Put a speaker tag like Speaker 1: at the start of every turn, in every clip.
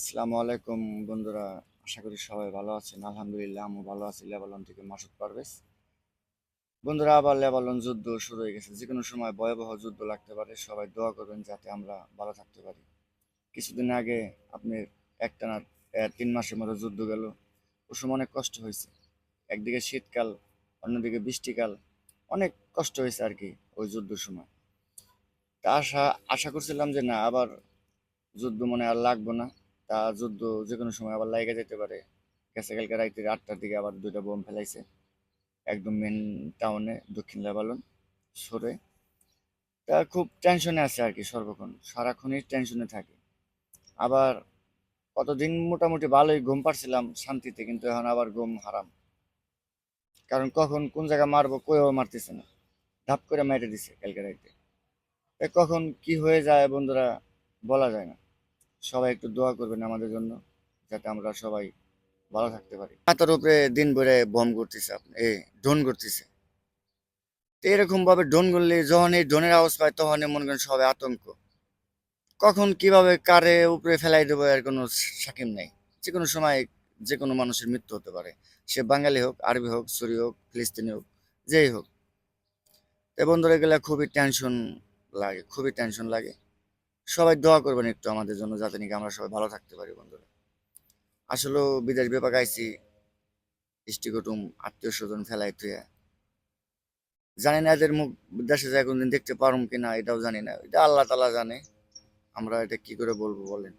Speaker 1: আসসালামু আলাইকুম বন্ধুরা, আশা করি সবাই ভালো আছেন। আলহামদুলিল্লাহ আমি ভালো আছি লেবালন থেকে মাসুদ পারভেজ। বন্ধুরা, আবার লেবালন যুদ্ধ শুরু হয়ে গেছে। যে কোনো সময় ভয়াবহ যুদ্ধ লাগতে পারে, সবাই দোয়া করবেন যাতে আমরা ভালো থাকতে পারি। কিছুদিন আগে আপনি একটানা তিন মাসের মতো যুদ্ধ গেল। ও সময় অনেক কষ্ট হয়েছে। একদিকে শীতকাল, অন্যদিকে বৃষ্টিকাল। অনেক কষ্ট হয়েছে আর কি ওই যুদ্ধের সময়। তা আশা আশা করছিলাম যে না, আবার যুদ্ধ মনে আর লাগবো না। তা যুদ্ধ যে কোনো সময় আবার লাইগা যেতে পারে। গেছে কালকে রাইতে আটটার দিকে আবার দুইটা বোম ফেলাইছে। একদম মেন টাউনে দক্ষিণ লেবালন সরে তা খুব টেনশনে আছে আর কি সর্বক্ষণ। সারাক্ষণই টেনশনে থাকে। আবার কতদিন মোটামুটি ভালোই ঘুম পারছিলাম শান্তিতে, কিন্তু এখন আবার ঘুম হারাম। কারণ কখন কোন জায়গায় মারবো কেউ মারতেছে না। ধাপ করে মেরে দিছে কালকে রাইতে। কখন কি হয়ে যায় বন্ধুরা, বলা যায় না। সবাই একটু দোয়া করবেন আমাদের জন্য, যাতে আমরা সবাই ভালো থাকতে পারি। মাথার উপরে দিন ভরে বম করতেছে আপনি এ ড্রোন করতেছে। তো এরকম ভাবে ড্রোন করলে যখন এই ড্রোনের আওয়াজ পায় তখন মনে করেন সবাই আতঙ্ক। কখন কীভাবে কারে উপরে ফেলাই দেবো এর কোনো সাকিম নেই। যে কোনো সময় যে কোনো মানুষের মৃত্যু হতে পারে। সে বাঙালি হোক, আরবি হোক, সুরি হোক, ফিলিস্তিনি হোক, যেই হোক। তো বন্ধুরা গেলে খুবই টেনশন লাগে, খুবই টেনশন লাগে। সবাই দোয়া করবেন একটু আমাদের জন্য যাতে নাকি আমরা সবাই ভালো থাকতে পারি, বন্ধুরা। আসলেও বিদেশ বিপাক আইছি ইষ্টি কুটুম আত্মীয় স্বজন ফেলাই তুই জানি না এদের মুখ দেশে যায় কোনদিন দেখতে পারুম কিনা, এটাও জানি না। এটা আল্লাহ তালা জানে। আমরা এটা কি করে বলব বলেন।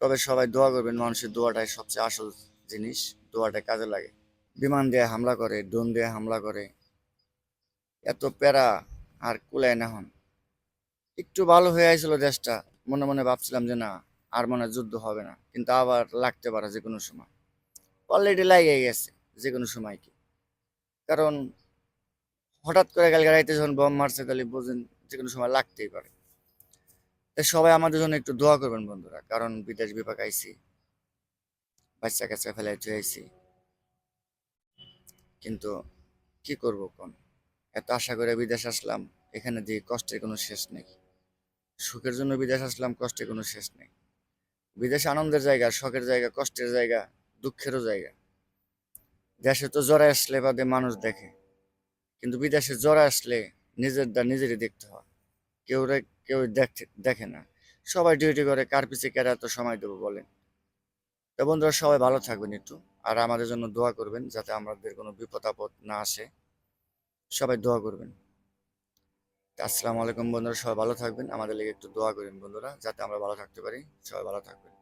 Speaker 1: তবে সবাই দোয়া করবেন, মানুষের দোয়াটাই সবচেয়ে আসল জিনিস। দোয়াটাই কাজে লাগে। বিমান দিয়ে হামলা করে, ড্রোন দিয়ে হামলা করে। এত প্যারা আর কুলায় না হন। একটু ভালো হয়ে আইছিল দেশটা, মনে মনে ভাবছিলাম যে না, আর মনে যুদ্ধ হবে না, কিন্তু আবার লাগতে পারে যে কোনো সময়। অলরেডি লাগিয়ে গেছে যে কোনো সময় কি। কারণ হঠাৎ করে কালকে রাইতে যখন বম মারছে, তাহলে বোঝেন যে কোনো সময় লাগতেই পারে। তাই সবাই আমাদের জন্য একটু দোয়া করবেন বন্ধুরা, কারণ বিদেশ বিভাগ আইছি বাচ্চা কাচ্চা ফেলাই চলে কিন্তু কি করব কোন? এত আশা করে বিদেশ আসলাম, এখানে দিয়ে কষ্টের কোনো শেষ নেই। সুখের জন্য বিদেশ আসলাম কষ্টের কোনো শেষ নেই। বিদেশ আনন্দের জায়গা, শখের জায়গা, কষ্টের জায়গা, দুঃখেরও জায়গা। দেশে তো জ্বরে আসলে বাদে মানুষ দেখে, কিন্তু বিদেশে জ্বরে আসলে নিজের দা নিজেরই দেখতে হয়। কেউ কেউ দেখে না। সবাই ডিউটি করে, কার পিছে কেরা এত সময় দেবো বলেন। তো বন্ধুরা, সবাই ভালো থাকবেন একটু, আর আমাদের জন্য দোয়া করবেন যাতে আমাদের কোনো বিপদ আপদ না আসে। সবাই দোয়া করবেন। আসসালামু আলাইকুম বন্ধুরা, সবাই ভালো থাকবেন। আমাদের লেগে একটু দোয়া করেন বন্ধুরা, যাতে আমরা ভালো থাকতে পারি। সবাই ভালো থাকবেন।